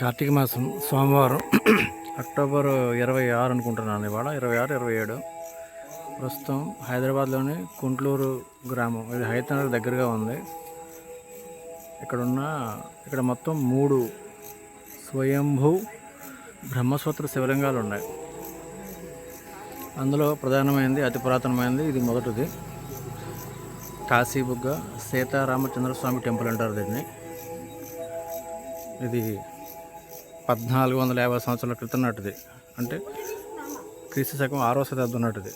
కార్తీక మాసం సోమవారం అక్టోబర్ ఇరవై ఆరు అనుకుంటున్నాను ఇవాళ. ఇరవై ఆరు ఇరవై ఏడు. ప్రస్తుతం హైదరాబాద్లోని కుంట్లూరు గ్రామం ఇది హైదరాబాద్ దగ్గరగా ఉంది. ఇక్కడ ఉన్న ఇక్కడ మొత్తం మూడు స్వయంభూ బ్రహ్మసూత్ర శివలింగాలు ఉన్నాయి అందులో ప్రధానమైనది అతి పురాతనమైనది ఇది మొదటిది. కాశీబుగ్గ సీతారామచంద్రస్వామి టెంపుల్ అంటారు దీన్ని. ఇది పద్నాలుగు వందల యాభై సంవత్సరాల క్రితం నాటిది. అంటే క్రీస్తు శకం ఆరో శతాబ్దం నాటిది.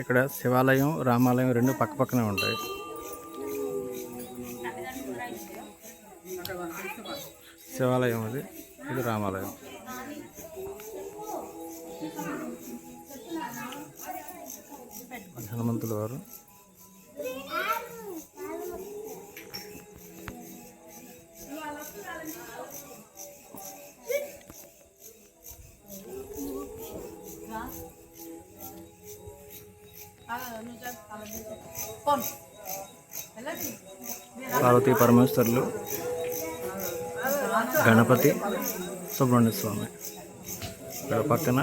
ఇక్కడ శివాలయం రామాలయం రెండు పక్క పక్కనే ఉంటాయి. శివాలయం అది ఇది రామాలయం. హనుమంతుల వారు పార్వతీ పరమేశ్వరులు గణపతి సుబ్రహ్మణ్య స్వామి ఇక్కడ పక్కన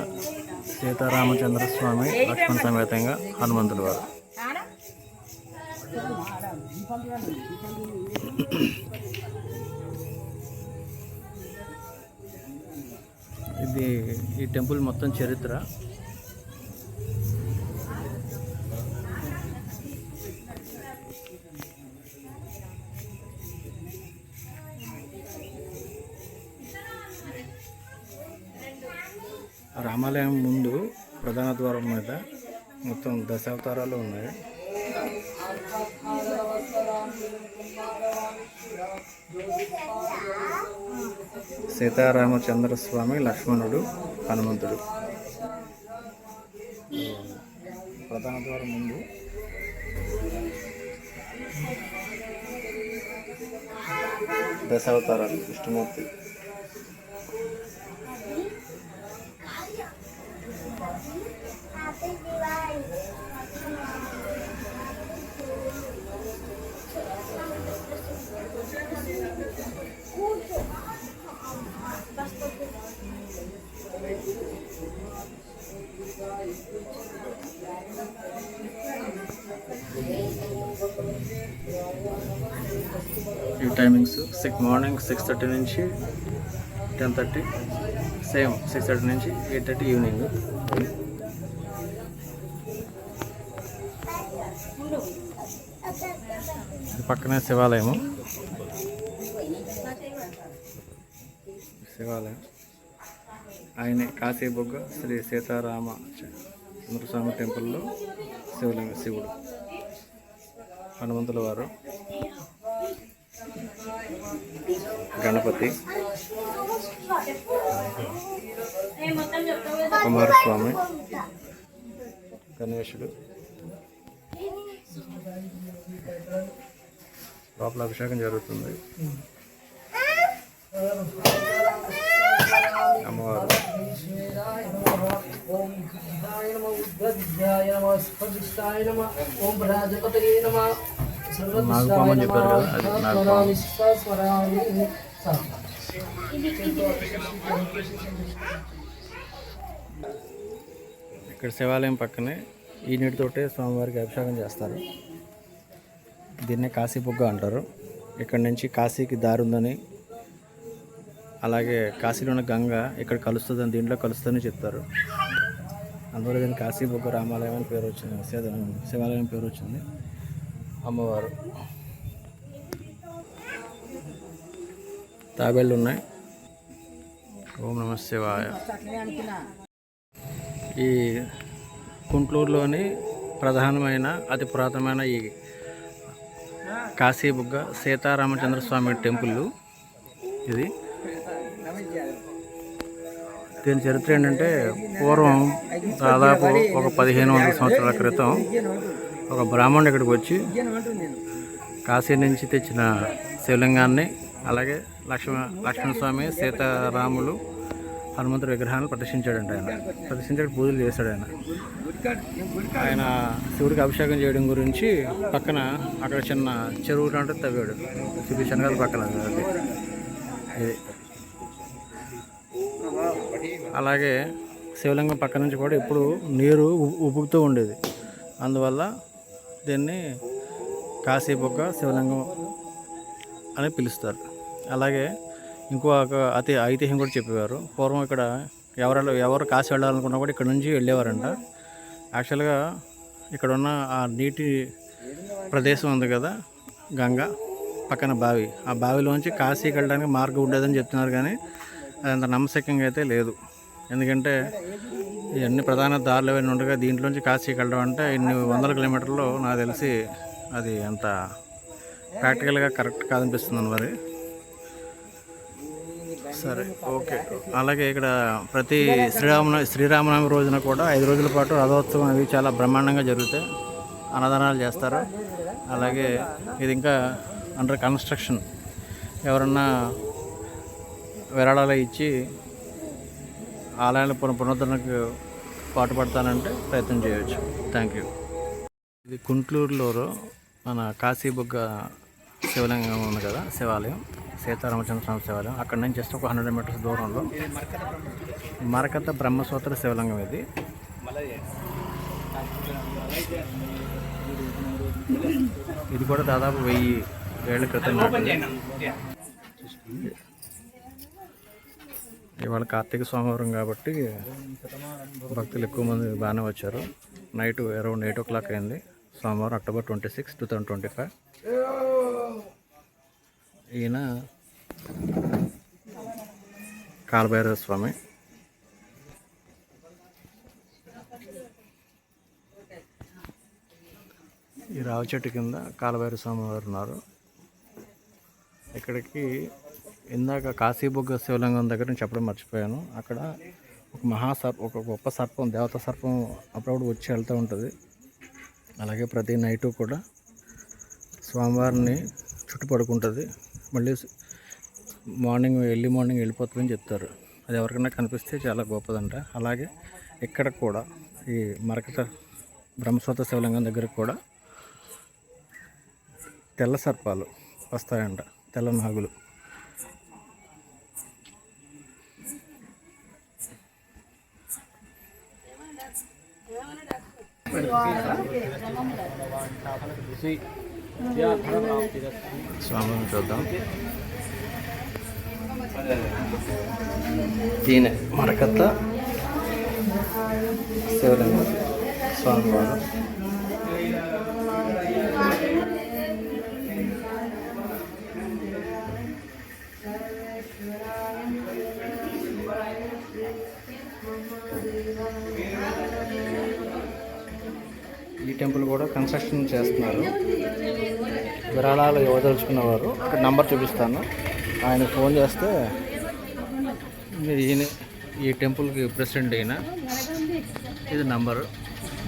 సీతారామచంద్ర స్వామి లక్ష్మణ సమేతంగా హనుమంతుడు వారు. ఇది ఈ టెంపుల్ మొత్తం చరిత్ర. రామాలయం ముందు ప్రధాన ద్వారం మీద మొత్తం దశావతారాలు ఉన్నాయి. సీతారామచంద్ర స్వామి లక్ష్మణుడు హనుమంతుడు. ప్రధాన ద్వారం ముందు. దశావతారాలు విష్ణుమూర్తి. ఈ timings six morning six thirty నుంచి ten thirty same six thirty నుంచి ఎయిట్ థర్టీ ఈవినింగ్ పక్కనే శివాలయము. శివాలయం. ఆయనే కాశీబొగ్గ శ్రీ సీతారామ చంద్రస్వామి టెంపుల్లో శివలింగ శివుడు. హనుమంతుల వారు. గణపతి. కుమారస్వామి. గణేశుడు. లోపల అభిషేకం జరుగుతుంది. అమ్మవారు. ఓం నమ నమ నమ ఓం ప్రాజపతయే నమ నాగపామని చెప్పారు కదా, అది ఇక్కడ శివాలయం పక్కనే ఈ నీటితోటే స్వామివారికి అభిషేకం చేస్తారు. దీన్నే కాశీబుగ్గ అంటారు. ఇక్కడ నుంచి కాశీకి దారి ఉందని అలాగే కాశీలో ఉన్న గంగ ఇక్కడ కలుస్తుందని దీంట్లో కలుస్తుందని చెప్తారు. అందువల్ల దీన్ని కాశీబుగ్గ రామాలయం అని పేరు వచ్చింది. శివ- శివాలయం పేరు వచ్చింది. అమ్మవారు. తాబేళ్ళు ఉన్నాయి. ఓం నమ శివాయ. ఈ కుంట్లూరులోని ప్రధానమైన అతి పురాతనమైన ఈ కాశీబుగ్గ సీతారామచంద్ర స్వామి టెంపుల్ ఇది. దీని చరిత్ర ఏంటంటే పూర్వం దాదాపు ఒక పదిహేను వందల సంవత్సరాల క్రితం ఒక బ్రాహ్మణుడు ఇక్కడికి వచ్చి కాశీ నుంచి తెచ్చిన శివలింగాన్ని అలాగే లక్ష్మణ లక్ష్మణస్వామి సీతారాములు హనుమంతుడి విగ్రహాన్ని ప్రదర్శించాడంట ఆయన. ప్రదర్శించాడు పూజలు చేశాడు ఆయన. ఆయన శివుడికి అభిషేకం చేయడం గురించి పక్కన అక్కడ చిన్న చెరువు లాంటి తవ్వాడు. శ్రీ శనగాల పక్కన అది. ఇది. అలాగే శివలింగం పక్క నుంచి కూడా ఇప్పుడు నీరు ఉబ్బుతూ ఉండేది. అందువల్ల దీన్ని కాశీబొగ్గ శివలింగం అని పిలుస్తారు. అలాగే ఇంకో ఒక అతి ఐతిహ్యం కూడా చెప్పేవారు. పూర్వం ఇక్కడ ఎవరు ఎవరు కాశీ వెళ్ళాలనుకున్నా కూడా ఇక్కడ నుంచి వెళ్ళేవారంట. యాక్చువల్గా ఇక్కడ ఉన్న ఆ నీటి ప్రదేశం ఉంది కదా గంగ పక్కన బావి. ఆ బావిలోంచి కాశీకి వెళ్ళడానికి మార్గం ఉండేదని చెప్తున్నారు కానీ అదంత నమ్మశక్యంగా అయితే లేదు. ఎందుకంటే ఇవన్నీ ప్రధాన దారులు అవన్నీ ఉండగా దీంట్లోంచి కాశీకి వెళ్ళడం అంటే ఇన్ని వందల కిలోమీటర్లు నాకు తెలిసి అది అంత ప్రాక్టికల్గా కరెక్ట్ కాదనిపిస్తుంది మరి. సరే ఓకే. అలాగే ఇక్కడ ప్రతి శ్రీరామ శ్రీరామనవమి రోజున కూడా ఐదు రోజుల పాటు రథోత్సవం అవి చాలా బ్రహ్మాండంగా జరుగుతాయి. అన్నదానాలు చేస్తారు. అలాగే ఇది ఇంకా అండర్ కన్స్ట్రక్షన్ ఎవరన్నా విరాళాలు ఇచ్చి ఆలయాల పున పునరుద్ధరణకు పాటుపడతానంటే ప్రయత్నం చేయవచ్చు థ్యాంక్ యూ ఇది కుంట్లూరులో మన కాశీబుగ్గ శివలింగం ఉంది కదా శివాలయం. సీతారామచంద్ర స్వామి శివాలయం. అక్కడ నుంచి జస్ట్ ఒక హండ్రెడ్ మీటర్స్ దూరంలో మరకత బ్రహ్మసూత్ర శివలింగం ఇది. ఇది కూడా దాదాపు వెయ్యి ఏళ్ళ క్రితం ఇవాళ కార్తీక సోమవారం కాబట్టి భక్తులు ఎక్కువ మంది బాగానే వచ్చారు. Night around eight o'clock అయింది. సోమవారం October twenty six two thousand twenty five. ఈయన కాలభైరవ స్వామి. ఈ రావి చెట్టు కింద కాలభైరవ స్వామి వారు ఉన్నారు. ఇక్కడికి ఇందాక కాశీబుగ్గ శివలింగం దగ్గర నుంచి చెప్పడం మర్చిపోయాను. అక్కడ ఒక మహాసర్ప ఒక గొప్ప సర్పం దేవత సర్పం అప్పుడప్పుడు వచ్చి వెళ్తూ ఉంటుంది. అలాగే ప్రతి నైటు కూడా స్వామివారిని చుట్టుపడుకుంటుంది. మళ్ళీ మార్నింగ్ ఎర్లీ మార్నింగ్ వెళ్ళిపోతుందని చెప్తారు. అది ఎవరికైనా కనిపిస్తే చాలా గొప్పదంట. అలాగే ఇక్కడ కూడా ఈ మరకట బ్రహ్మశ్రోత శివలింగం దగ్గర కూడా తెల్ల సర్పాలు వస్తాయంట. తెల్ల నాగులు. స్వామిని చూద్దాం ఈయన మరకత్త శివలింగం స్వామివారు టెంపుల్ కూడా కన్స్ట్రక్షన్ చేస్తున్నారు. విరాళాలు ఇవ్వదలుచుకున్నవారు. అక్కడ నంబర్ చూపిస్తాను. ఆయన ఫోన్ చేస్తే మీరు ఈయన ఈ టెంపుల్కి ప్రెసిడెంట్ అయిన ఇది నంబరు.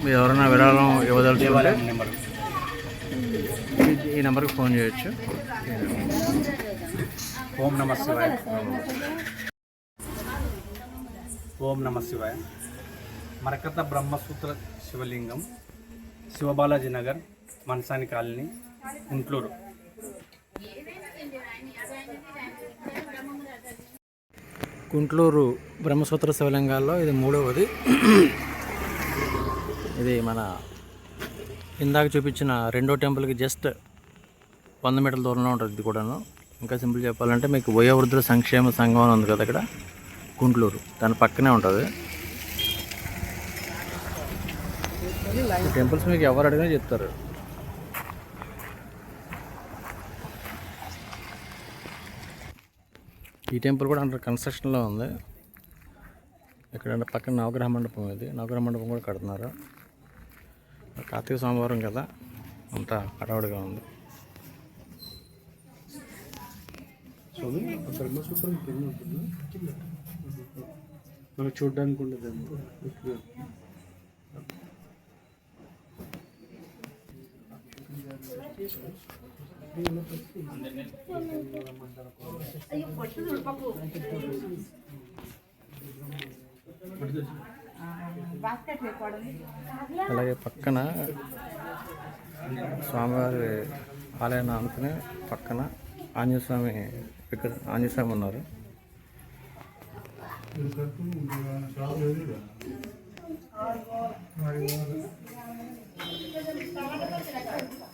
మీరు ఎవరైనా విరాళం ఇవ్వదలుచుకుంటే నెంబర్ ఈ నెంబర్కి ఫోన్ చేయొచ్చు. ఓం నమ శివాయ. ఓం నమ శివాయ. మరకత బ్రహ్మసూత్ర శివలింగం. శివబాలాజీ నగర్ మనసాని కాలనీ గుంట్లూరు గుంట్లూరు బ్రహ్మసూత్ర శివలింగాల్లో ఇది మూడవది. ఇది మన ఇందాక చూపించిన రెండో టెంపుల్కి జస్ట్ వంద మీటర్ల దూరంలో ఉంటుంది ఇది కూడాను. ఇంకా సింపుల్ చెప్పాలంటే మీకు వయోవృద్ధుల సంక్షేమ సంఘం అని ఉంది కదా ఇక్కడ గుంట్లూరు దాని పక్కనే ఉంటుంది ఈ టెంపుల్స్ మీకు ఎవరు అడిగినా చెప్తారు. ఈ టెంపుల్ కూడా అండర్ కన్స్ట్రక్షన్లో ఉంది. ఇక్కడ పక్కన నవగ్రహ మండపం ఇది. నవగ్రహ మండపం కూడా కడుతున్నారు. కార్తీక సోమవారం కదా అంతా హడావుడిగా ఉంది. మనకు చూడడానికి ఉండదు. అలాగే పక్కన స్వామివారి ఆలయాన్ని ఆనుకుని పక్కన ఆంజనేయస్వామి ఇక్కడ ఆంజనేయస్వామి ఉన్నారు ఉన్నారు.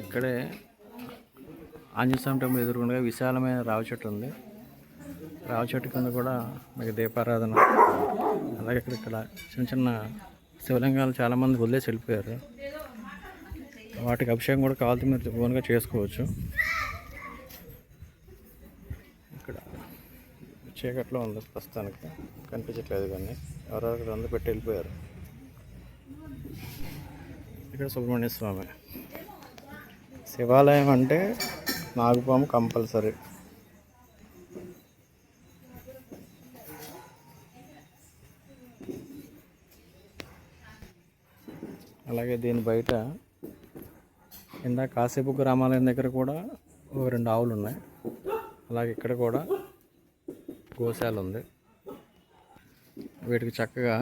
ఇక్కడే ఆంజనేయ టెంపుల్ ఎదురుకుండా విశాలమైన రావి చెట్టు ఉంది. రావి చెట్టు కింద కూడా మీకు దీపారాధన అలాగే ఇక్కడ ఇక్కడ చిన్న చిన్న శివలింగాలు చాలామంది వదిలేసి వెళ్ళిపోయారు. వాటికి అభిషేకం కూడా కావాల్సి మీరు ఓన్గా చేసుకోవచ్చు. ఇక్కడ చీకట్లో ఉంది ప్రస్తుతానికి. కనిపించట్లేదు కానీ ఎవరెవరు అందరూ పెట్టి వెళ్ళిపోయారు. ఇక్కడ సుబ్రహ్మణ్య స్వామి. శివాలయం అంటే నాగుపాము కంపల్సరీ. అలాగే దీని బయట కింద కాసేపు గ్రామాలయం దగ్గర కూడా ఒక రెండు ఆవులు ఉన్నాయి. అలాగే ఇక్కడ కూడా గోశాల ఉంది వీటికి చక్కగా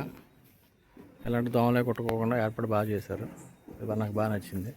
ఎలాంటి దోమలే కొట్టుకోకుండా ఏర్పాటు బాగా చేశారు. ఇది నాకు బాగా నచ్చింది.